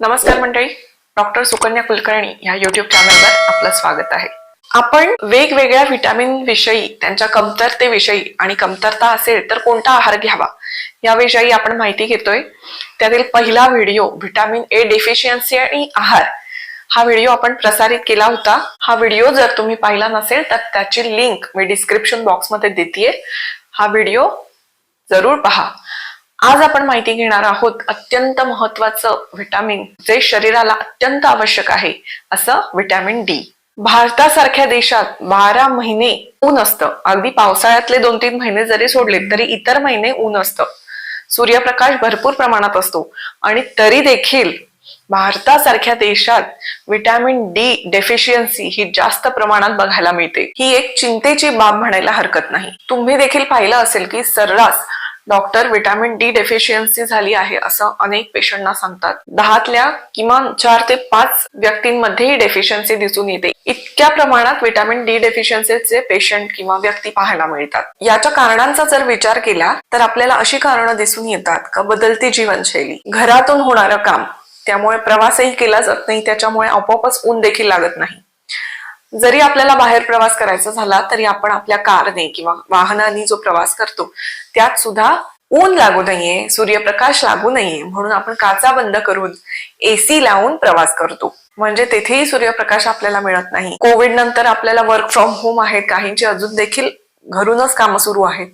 नमस्कार मंडळी. डॉक्टर सुकन्या कुलकर्णी या युट्यूब चॅनलवर आपलं स्वागत आहे. आपण वेगवेगळ्या व्हिटॅमिन विषयी त्यांच्या कमतरतेविषयी आणि कमतरता असेल तर कोणता आहार घ्यावा याविषयी आपण माहिती घेतोय. त्यातील पहिला व्हिडिओ व्हिटॅमिन ए डेफिशियन्सी आणि आहार हा व्हिडिओ आपण प्रसारित केला होता. हा व्हिडिओ जर तुम्ही पाहिला नसेल तर त्याची लिंक मी डिस्क्रिप्शन बॉक्समध्ये देतेय. हा व्हिडिओ जरूर पहा. आज आपण माहिती घेणार आहोत अत्यंत महत्वाचं व्हिटॅमिन जे शरीराला अत्यंत आवश्यक आहे असं व्हिटॅमिन डी. भारतासारख्या देशात बारा महिने ऊन असतं. अगदी पावसाळ्यातले दोन तीन महिने जरी सोडले तरी इतर महिने ऊन असतं. सूर्यप्रकाश भरपूर प्रमाणात असतो. आणि तरी देखील भारतासारख्या देशात व्हिटॅमिन डी डेफिशियन्सी ही जास्त प्रमाणात बघायला मिळते. ही एक चिंतेची बाब म्हणायला हरकत नाही. तुम्ही देखील पाहिलं असेल की सर्रास डॉक्टर विटॅमिन डी डेफिशियन्सी झाली आहे असं अनेक पेशंटना सांगतात. दहातल्या किमान चार ते पाच व्यक्तींमध्ये ही डेफिशियन्सी दिसून येते. इतक्या प्रमाणात विटॅमिन डी डेफिशियन्सीचे पेशंट किंवा व्यक्ती पाहायला मिळतात. याच्या कारणांचा जर विचार केला तर आपल्याला अशी कारणं दिसून येतात का बदलती जीवनशैली घरातून होणारं काम त्यामुळे प्रवासही केला जात नाही त्याच्यामुळे आपोआपच ऊन देखील लागत नाही. जरी आपल्याला बाहेर प्रवास करायचा झाला तरी आपण आपल्या कारने किंवा वाहनाने जो प्रवास करतो त्यात सुद्धा ऊन लागू नये सूर्यप्रकाश लागू नये म्हणून आपण काचा बंद करून एसी लावून प्रवास करतो. म्हणजे तेथेही सूर्यप्रकाश आपल्याला मिळत नाही. कोविड नंतर आपल्याला वर्क फ्रॉम होम आहेत काहींची अजून देखील घरूनच कामं सुरू आहेत.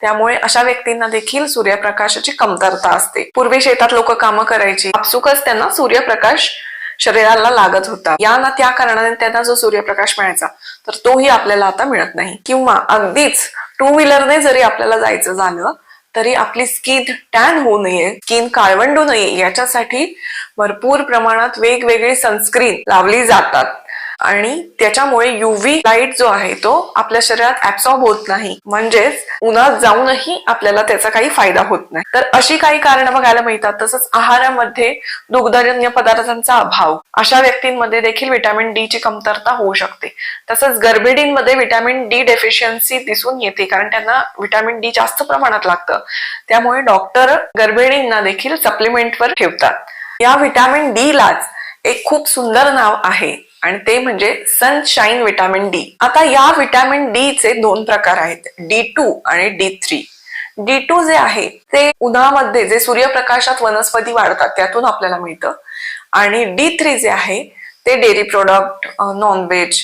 त्यामुळे अशा व्यक्तींना देखील सूर्यप्रकाशाची कमतरता असते. पूर्वी शेतात लोक कामं करायची. आपसुकच त्यांना सूर्यप्रकाश शरीराला लागत होता. या ना त्या कारणाने त्यांना जो सूर्यप्रकाश मिळायचा तर तोही आपल्याला आता मिळत नाही. किंवा अगदीच टू व्हीलरने जरी आपल्याला जायचं झालं तरी आपली स्किन टॅन होऊ नये स्किन काळवंडू नये याच्यासाठी भरपूर प्रमाणात वेगवेगळी सनस्क्रीन लावली जातात. आणि त्याच्यामुळे युव्ही लाइट जो आहे तो आपल्या शरीरात ऍब्सॉर्ब होत नाही. म्हणजेच उन्हात जाऊनही आपल्याला त्याचा काही फायदा होत नाही. तर अशी काही कारण बघायला मिळतात. तसंच आहारामध्ये दुग्धजन्य पदार्थांचा अभाव. अशा व्यक्तींमध्ये देखील विटॅमिन डी ची कमतरता होऊ शकते. तसंच गर्भिणींमध्ये विटॅमिन डी डेफिशियन्सी दिसून येते. कारण त्यांना विटॅमिन डी जास्त प्रमाणात लागतं. त्यामुळे डॉक्टर गर्भिणींना देखील सप्लिमेंटवर ठेवतात. या विटॅमिन डी लाच एक खूप सुंदर नाव आहे. आणि ते म्हणजे सनशाईन विटॅमिन डी आता या विटॅमिन डी चे दोन प्रकार आहेत. डी टू आणि डी थ्री डी टू जे आहे ते उन्हामध्ये जे सूर्यप्रकाशात वनस्पती वाढतात त्यातून आपल्याला मिळतं. आणि डी थ्री जे आहे ते डेअरी प्रोडक्ट नॉनव्हेज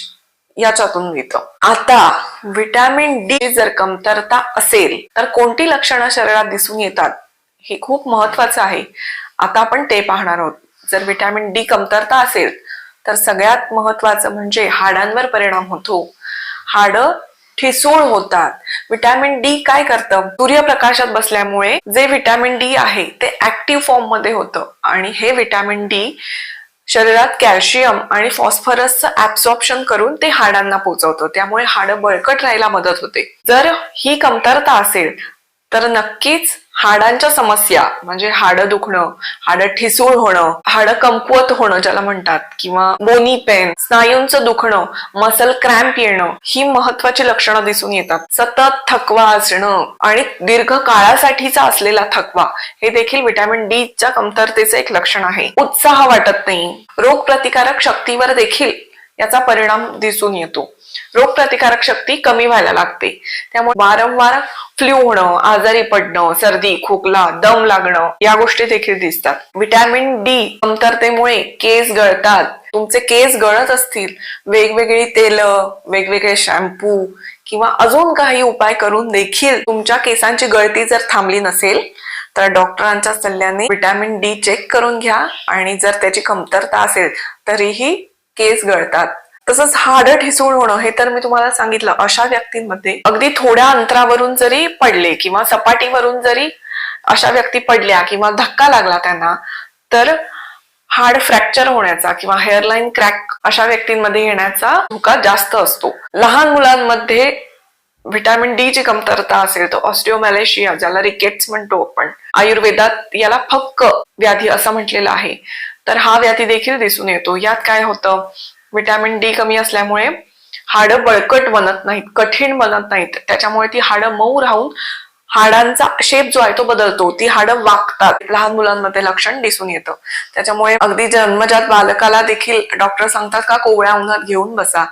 याच्यातून मिळतं. आता विटॅमिन डी जर कमतरता असेल तर कोणती लक्षणं शरीरात दिसून येतात? हे खूप महत्वाचं आहे. आता आपण ते पाहणार आहोत. जर विटॅमिन डी कमतरता असेल तर सगळ्यात महत्वाचं म्हणजे हाडांवर परिणाम होतो. हाड ठिसूळ होतात. विटॅमिन डी काय करतं? सूर्यप्रकाशात बसल्यामुळे जे विटॅमिन डी आहे ते ऍक्टिव्ह फॉर्ममध्ये होतं. आणि हे विटॅमिन डी शरीरात कॅल्शियम आणि फॉस्फरसचं ऍब्सॉर्प्शन करून ते हाडांना पोहोचवतं त्यामुळे हाडं बळकट राहायला मदत होते. जर ही कमतरता असेल तर नक्कीच हाडांच्या समस्या म्हणजे हाडं दुखणं हाडं ठिसूळ होणं हाडं कमकुवत होणं ज्याला म्हणतात किंवा बोनी पेन स्नायूंचं दुखणं मसल क्रॅम्प येणं ही महत्वाची लक्षणं दिसून येतात. सतत थकवा असणं आणि दीर्घ काळासाठीचा असलेला थकवा हे देखील विटॅमिन डी च्या कमतरतेचं एक लक्षण आहे. उत्साह वाटत नाही. रोगप्रतिकारक शक्तीवर देखील याचा परिणाम दिसून येतो. रोगप्रतिकारक शक्ती कमी व्हायला लागते. त्यामुळे वारंवार फ्ल्यू होणं आजारी पडणं सर्दी खोकला दम लागणं या गोष्टी देखील दिसतात. विटॅमिन डी कमतरतेमुळे केस गळतात. तुमचे केस गळत असतील वेगवेगळी तेल वेगवेगळे शॅम्पू किंवा अजून काही उपाय करून देखील तुमच्या केसांची गळती जर थांबली नसेल तर डॉक्टरांच्या सल्ल्याने विटॅमिन डी चेक करून घ्या. आणि जर त्याची कमतरता असेल तरीही केस गळतात. तसंच हाडं ठिसूळ होणं हे तर मी तुम्हाला सांगितलं. अशा व्यक्तींमध्ये अगदी थोड्या अंतरावरून जरी पडले किंवा सपाटीवरून जरी अशा व्यक्ती पडल्या किंवा धक्का लागला त्यांना तर हाड फ्रॅक्चर होण्याचा किंवा हेअरलाईन क्रॅक अशा व्यक्तींमध्ये येण्याचा धोका जास्त असतो. लहान मुलांमध्ये व्हिटॅमिन डी ची कमतरता असेल तर ऑस्टिओमॅलेशिया ज्याला रिकेट्स म्हणतो आपण आयुर्वेदात याला फक्क व्याधी असं म्हटलेलं आहे. तर हा व्याधी देखील दिसून येतो. यात काय होतं? विटॅमिन डी कमी असल्यामुळे हाडं बळकट बनत नाहीत कठीण बनत नाहीत. त्याच्यामुळे ती हाडं मऊ राहून हाडांचा शेप जो आहे तो बदलतो. ती हाडं वागतात लहान मुलांमध्ये लक्षण दिसून येतं. त्याच्यामुळे अगदी जन्मजात बालकाला देखील डॉक्टर सांगतात का कोवळ्या उन्हात घेऊन बसा.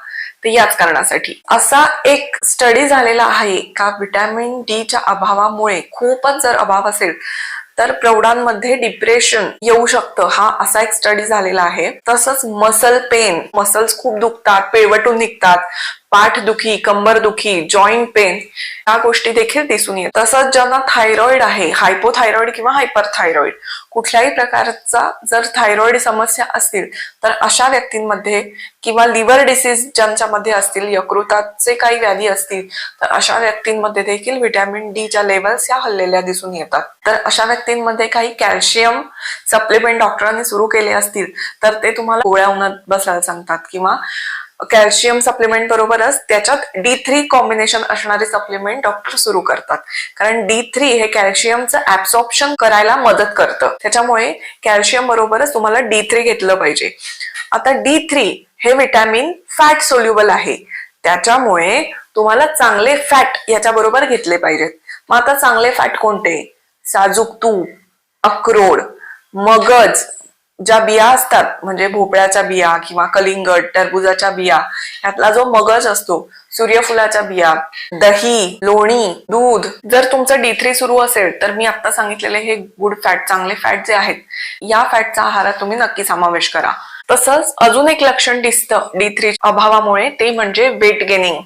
ते याच कारणासाठी. असा एक स्टडी झालेला आहे का विटॅमिन डीच्या अभावामुळे खूपच जर अभाव असेल तर प्रौढांमध्ये डिप्रेशन येऊ शकतं. हा असा एक स्टडी झालेला आहे. तसंच मसल पेन मसल्स खूप दुखतात पिळवटून निघतात. पाठदुखी कंबरदुखी जॉईंट पेन या गोष्टी देखील दिसून येतात. तसंच ज्यांना थायरॉइड आहे हायपोथायरॉइड किंवा हायपरथायरॉइड कुठल्याही प्रकारचा जर थायरॉइड समस्या असतील तर अशा व्यक्तींमध्ये किंवा लिव्हर डिसीज ज्यांच्यामध्ये असतील यकृताचे काही व्याधी असतील तर अशा व्यक्तींमध्ये देखील व्हिटॅमिन डीच्या लेवल्स या हल्लेल्या दिसून येतात. तर अशा व्यक्तींमध्ये काही कॅल्शियम सप्लिमेंट डॉक्टरांनी सुरू केले असतील तर ते तुम्हाला गोळ्या उन्हात बसायला सांगतात किंवा कॅल्शियम सप्लिमेंट बरोबरच त्याच्यात डी थ्री कॉम्बिनेशन असणारे सप्लिमेंट डॉक्टर सुरू करतात. कारण डी थ्री हे कॅल्शियमचं ऍब्सॉर्प्शन करायला मदत करतं. त्याच्यामुळे कॅल्शियम बरोबरच तुम्हाला डी थ्री घेतलं पाहिजे. आता डी थ्री हे विटॅमिन फॅट सोल्युबल आहे. त्याच्यामुळे तुम्हाला चांगले फॅट याच्या बरोबर घेतले पाहिजेत. मग आता चांगले फॅट कोणते? साजूक तूप अक्रोड मगज ज्या बिया असतात म्हणजे भोपळ्याच्या बिया किंवा कलिंगड टरबुजाच्या बिया यातला जो मगज असतो सूर्यफुलाच्या बिया दही लोणी दूध जर तुमचं डी थ्री सुरू असेल तर मी आता सांगितलेले हे गुड फॅट चांगले फॅट जे आहेत या फॅटचा आहारात तुम्ही नक्की समावेश करा. तसंच अजून एक लक्षण दिसतं डी थ्री अभावामुळे ते म्हणजे वेट गेनिंग.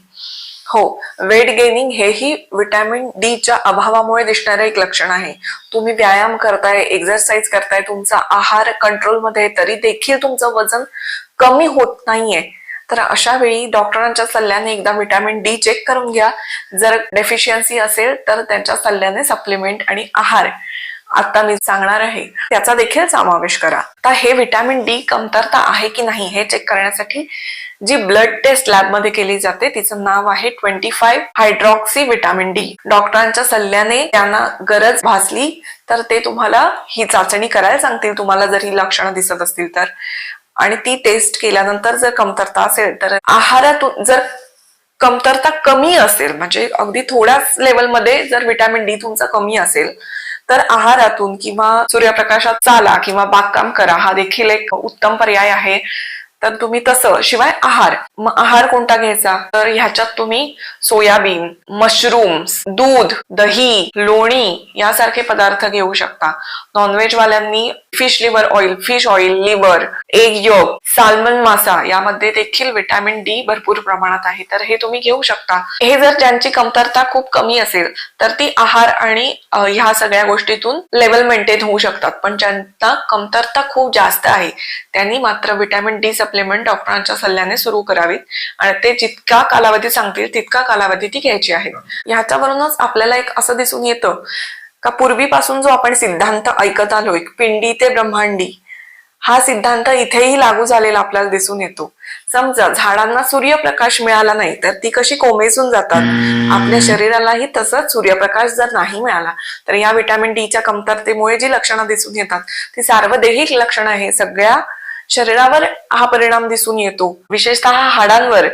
हो वेट गेनिंग हेही विटॅमिन डीच्या अभावामुळे दिसणारं एक लक्षण आहे. तुम्ही व्यायाम करताय एक्झरसाइज करताय तुमचा आहार कंट्रोलमध्ये तरी देखील तुमचं वजन कमी होत नाहीये. तर अशा वेळी डॉक्टरांच्या सल्ल्याने एकदा विटॅमिन डी चेक करून घ्या. जर डेफिशियन्सी असेल तर त्यांच्या सल्ल्याने सप्लिमेंट आणि आहार. आता मी सांगणार आहे त्याचा देखील समावेश करा. आता हे विटॅमिन डी कमतरता आहे की नाही हे चेक करण्यासाठी जी ब्लड टेस्ट लॅबमध्ये केली जाते तिचं नाव आहे twenty five hydroxy vitamin D डॉक्टरांच्या सल्ल्याने त्यांना गरज भासली तर ते तुम्हाला ही चाचणी करायला सांगतील तुम्हाला जर ही लक्षणं दिसत असतील तर. आणि ती टेस्ट केल्यानंतर जर कमतरता असेल तर आहारातून जर कमतरता कमी असेल म्हणजे अगदी थोड्याच लेवलमध्ये जर विटॅमिन डी तुमचा कमी असेल तर आहारातून किंवा सूर्यप्रकाशात चाला किंवा बागकाम करा हा देखील एक उत्तम पर्याय आहे. तर तुम्ही तसं शिवाय आहार. मग आहार कोणता घ्यायचा? तर ह्याच्यात तुम्ही सोयाबीन मशरूम्स दूध दही लोणी यासारखे पदार्थ घेऊ शकता. नॉनव्हेज वाल्यांनी fish liver oil fish oil liver egg yolk salmon मासा यामध्ये देखील विटॅमिन डी भरपूर प्रमाणात आहे. तर हे तुम्ही घेऊ शकता. हे जर ज्यांची कमतरता खूप कमी असेल तर ती आहार आणि ह्या सगळ्या गोष्टीतून लेवल मेंटेन होऊ शकतात. पण ज्यांना कमतरता खूप जास्त आहे त्यांनी मात्र विटॅमिन डी सप्लिमेंट डॉक्टरांच्या सल्ल्याने सुरू करावीत आणि ते जितका कालावधी सांगतील तितका कालावधी ती घ्यायची आहे. ह्याच्यावरूनच आपल्याला एक असं दिसून येतं का पूर्वीपासून जो आपण सिद्धांत ऐकत आलोय पिंडी ते ब्रह्मांडी हा सिद्धांत इथेही लागू झालेला आपल्याला दिसून येतो. समजा झाडांना सूर्यप्रकाश मिळाला नाही तर ती कशी कोमेजून जातात? आपल्या शरीरालाही तसंच सूर्यप्रकाश जर नाही मिळाला तर या विटॅमिन डीच्या कमतरतेमुळे जी लक्षणं दिसून येतात ती सार्वदेहिक लक्षणं आहे सगळ्या शरीरावर हा परिणाम दिसून येतो. विशेषतः हाडांवर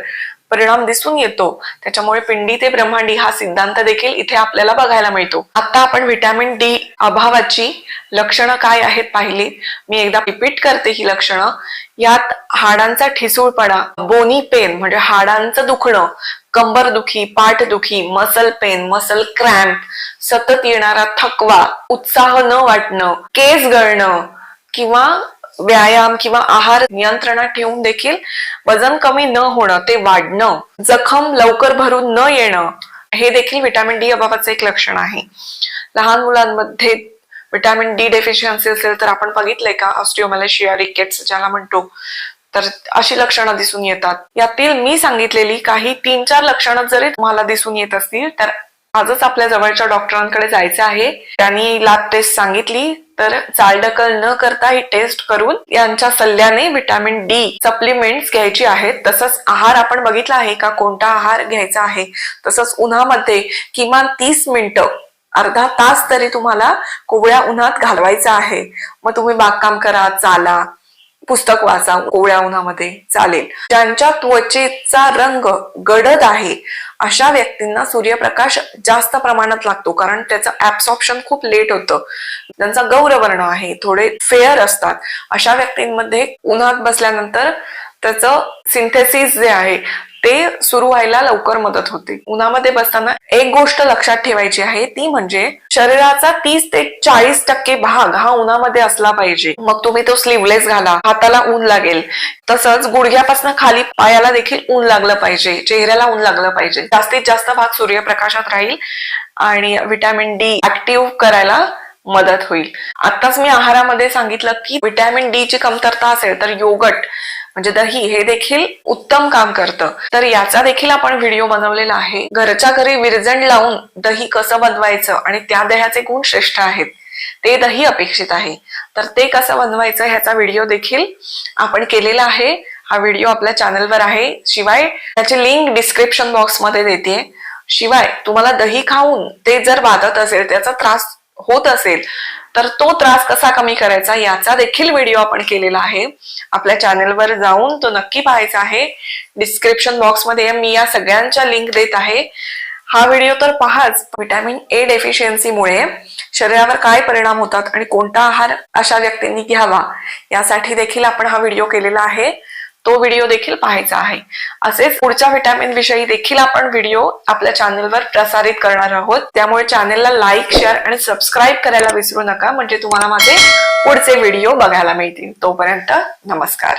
परिणाम दिसून येतो. त्याच्यामुळे पिंडी ते ब्रह्मांडी हा सिद्धांत देखील इथे आपल्याला बघायला मिळतो. आता आपण व्हिटॅमिन डी अभावाची लक्षणं काय आहेत पाहिली. मी एकदा रिपीट करते ही लक्षणं. यात हाडांचा ठिसूळपणा बोनी पेन म्हणजे हाडांचं दुखणं कंबर दुखी पाठ दुखी मसल पेन मसल क्रॅम्प सतत येणारा थकवा उत्साह न वाटणं केस गळणं किंवा व्यायाम किंवा आहार नियंत्रणात ठेवून देखील वजन कमी न होणं ते वाढणं जखम लवकर भरून न येणं हे देखील व्हिटॅमिन डी अभावाचं एक लक्षण आहे. लहान मुलांमध्ये व्हिटॅमिन डी डेफिशियन्सी असेल तर आपण बघितलंय का? ऑस्टिओमॅलेशिया रिकेट्स ज्याला म्हणतो. तर अशी लक्षणं दिसून येतात. यातील मी सांगितलेली काही तीन चार लक्षणं जरी तुम्हाला दिसून येत असतील तर आजच आपल्या जवळच्या डॉक्टरांकडे जायचं आहे. त्यांनी लॅब टेस्ट सांगितली तर चालढकल न करता ही टेस्ट करून यांच्या सल्ल्याने विटॅमिन डी सप्लिमेंट्स घ्यायची आहेत. तसंच आहार आपण बघितला आहे का? कोणता आहार घ्यायचा आहे? तसंच उन्हामध्ये किमान तीस मिनिटं अर्धा तास तरी तुम्हाला कोवळ्या उन्हात घालवायचा आहे. मग तुम्ही बागकाम करा चाला पुस्तक वाचा कोवळ्या उन्हामध्ये चालेल. ज्यांच्या त्वचेचा रंग गडद आहे अशा व्यक्तींना सूर्यप्रकाश जास्त प्रमाणात लागतो कारण त्याचं ऍब्सॉप्शन खूप लेट होतं. त्यांचा गौरवर्ण आहे थोडे फेअर असतात. अशा व्यक्तींमध्ये उन्हात बसल्यानंतर त्याचं सिंथेसिस जे आहे ते सुरू व्हायला लवकर मदत होते. उन्हामध्ये बसताना एक गोष्ट लक्षात ठेवायची आहे ती म्हणजे शरीराचा तीस ते चाळीस टक्के भाग हा उन्हामध्ये असला पाहिजे. मग तुम्ही तो स्लीवलेस घाला हाताला ऊन लागेल. तसंच गुडघ्यापासून खाली पायाला देखील ऊन लागलं पाहिजे चेहऱ्याला ऊन लागलं पाहिजे. जास्तीत जास्त भाग सूर्यप्रकाशात राहील आणि व्हिटॅमिन डी ऍक्टिव्ह करायला मदत होईल. आताच मी आहारामध्ये सांगितलं की व्हिटॅमिन डी ची कमतरता असेल तर योगट म्हणजे दही हे देखील उत्तम काम करतं. तर याचा देखील आपण व्हिडिओ बनवलेला आहे. घरच्या घरी विरजण लावून दही कसं बनवायचं आणि त्या दह्याचे गुण श्रेष्ठ आहेत. ते दही अपेक्षित आहे. तर ते कसं बनवायचं ह्याचा व्हिडिओ देखील आपण केलेला आहे. हा व्हिडिओ आपल्या चॅनलवर आहे. शिवाय त्याची लिंक डिस्क्रिप्शन बॉक्समध्ये देते. शिवाय तुम्हाला दही खाऊन ते जर वादत असेल त्याचा त्रास होत असेल तर तो त्रास कसा कमी करायचा याचा देखील व्हिडिओ आपण केलेला आहे. आपल्या चॅनलवर जाऊन तो नक्की पाहायचा आहे. डिस्क्रिप्शन बॉक्समध्ये मी या सगळ्यांच्या लिंक देत आहे. हा व्हिडिओ तर पहाच. व्हिटॅमिन ए डेफिशियन्सीमुळे शरीरावर काय परिणाम होतात आणि कोणता आहार अशा व्यक्तींनी घ्यावा यासाठी देखील आपण हा व्हिडिओ केलेला आहे. तो व्हिडिओ देखील पाहायचा आहे. असेच पुढच्या व्हिटॅमिन विषयी देखील आपण व्हिडिओ आपल्या चॅनलवर प्रसारित करणार आहोत. त्यामुळे चॅनलला लाईक शेअर आणि सबस्क्राईब करायला विसरू नका. म्हणजे तुम्हाला माझे पुढचे व्हिडिओ बघायला मिळतील. तोपर्यंत नमस्कार.